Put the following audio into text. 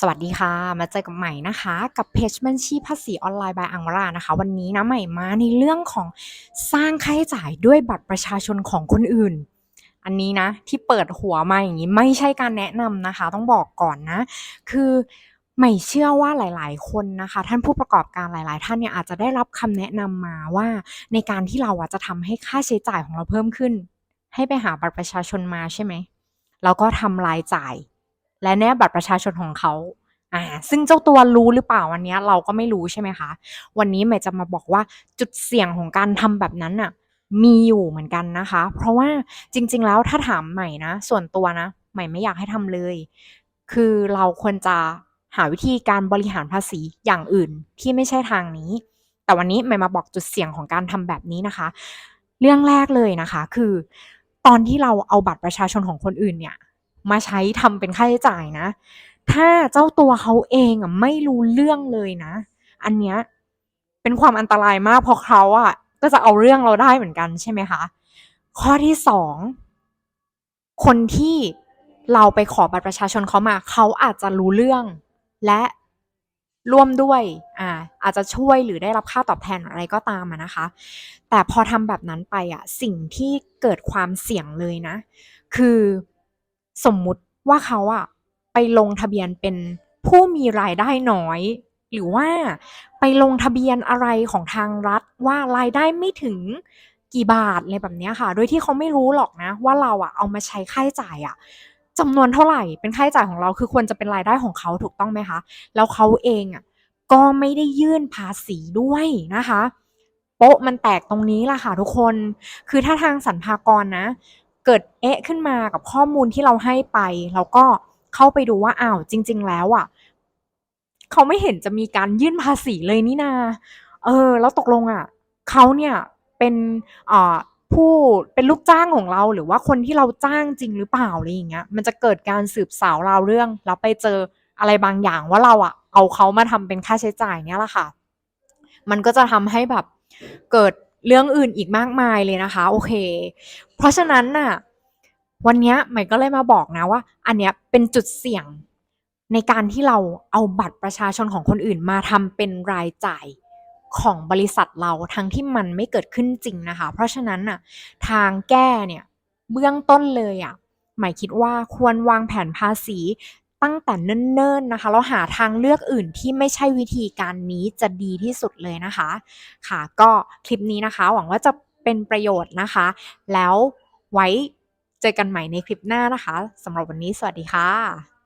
สวัสดีค่ะ มาเจอกับใหม่นะคะ กับเพจบัญชีภาษีออนไลน์บายอังวรานะคะ วันนี้นะใหม่มาในเรื่องของสร้างค่าใช้จ่ายด้วยบัตรประชาชนของคนอื่น อันนี้นะ ที่เปิดหัวมาอย่างนี้ไม่ใช่การแนะนำนะคะ ต้องบอกก่อนนะ คือใหม่เชื่อว่าหลาย ๆ คนนะคะ ท่านผู้ประกอบการหลาย ๆ ท่านเนี่ยอาจจะได้รับคำแนะนำมาว่า ในการที่เราอะจะทำให้ค่าใช้จ่ายของเราเพิ่มขึ้น ให้ไปหาบัตรประชาชนมาใช่ไหมแล้วก็ทำรายจ่าย และแนบบัตรประชาชนของเขาอ่าซึ่งเจ้าตัวรู้หรือเปล่าวันนี้เราก็ไม่รู้ใช่ไหมคะ วันนี้ใหม่จะมาบอกว่าจุดเสี่ยงของการทำแบบนั้นน่ะมีอยู่เหมือนกันนะคะ เพราะว่าจริง ๆ แล้วถ้าถามใหม่นะ ส่วนตัวนะ ใหม่ไม่อยากให้ทำเลย คือเราควรจะหาวิธีการบริหารภาษีอย่างอื่นที่ไม่ใช่ทางนี้ แต่วันนี้ใหม่มาบอกจุดเสี่ยงของการทำแบบนี้นะคะ เรื่องแรกเลยนะคะ คือ ตอนที่เราเอาบัตรประชาชนของคนอื่นเนี่ย มาใช้ทำเป็นค่าใช้จ่ายนะ ถ้าเจ้าตัวเขาเองอะไม่รู้เรื่องเลยนะ อันเนี้ยเป็นความอันตรายมากเพราะเขาอะก็จะเอาเรื่องเราได้เหมือนกันใช่ไหมคะ ข้อที่สองคนที่เราไปขอบัตรประชาชนเขามา เขาอาจจะรู้เรื่องและร่วมด้วย อ่า อาจจะช่วยหรือได้รับค่าตอบแทนอะไรก็ตามอะนะคะ แต่พอทำแบบนั้นไปอะ สิ่งที่เกิดความเสี่ยงเลยนะ คือ สมมุติว่าเขาอะไปลงทะเบียนเป็นผู้มีรายได้น้อย หรือว่าไปลงทะเบียนอะไรของทางรัฐว่ารายได้ไม่ถึงกี่บาทอะไรแบบนี้ค่ะ โดยที่เขาไม่รู้หรอกนะ ว่าเราอะเอามาใช้ค่าใช้จ่ายอะจำนวนเท่าไหร่เป็นค่าใช้จ่ายของเราคือควรจะเป็นรายได้ของเขาถูกต้องไหมคะ แล้วเขาเองอะก็ไม่ได้ยื่นภาษีด้วยนะคะโป๊ะมันแตกตรงนี้แหละค่ะทุกคน คือถ้าทางสรรพากรนะ เกิดเอ๊ะขึ้นมากับข้อมูลที่เราให้ไปแล้วก็เข้าไปดูว่าอ้าวจริง ๆ แล้วอะเขาไม่เห็นจะมีการยื่นภาษีเลยนี่นา เออ แล้วตกลงอะเขาเนี่ยเป็นอ่าผู้เป็นลูกจ้างของเราหรือว่าคนที่เราจ้างจริงหรือเปล่าอะไรอย่างเงี้ยมันจะเกิดการสืบสาวราวเรื่องแล้วไปเจออะไรบางอย่างว่าเราอะเอาเขามาทำเป็นค่าใช้จ่ายเนี่ยแหละค่ะ มันก็จะทำให้แบบเกิดเรื่องอื่นอีกมากมายเลยนะคะ โอเค เพราะฉะนั้นน่ะวันนี้ใหม่ก็เลยมาบอกนะว่า อันเนี้ยเป็นจุดเสี่ยงในการที่เราเอาบัตรประชาชนของคนอื่นมาทำเป็นรายจ่ายของบริษัทเราทั้งที่มันไม่เกิดขึ้นจริงนะคะ เพราะฉะนั้นน่ะทางแก้เนี่ยเบื้องต้นเลยอะหมายคิดว่าควรวางแผนภาษีตั้งแต่เนิ่นๆนะคะแล้วหาทางเลือกอื่นที่ไม่ใช่วิธีการนี้จะดีที่สุดเลยนะคะ ค่ะ ก็คลิปนี้นะคะ หวังว่าจะ เป็นประโยชน์นะคะ แล้วไว้เจอกันใหม่ในคลิปหน้านะคะสำหรับวันนี้สวัสดีค่ะ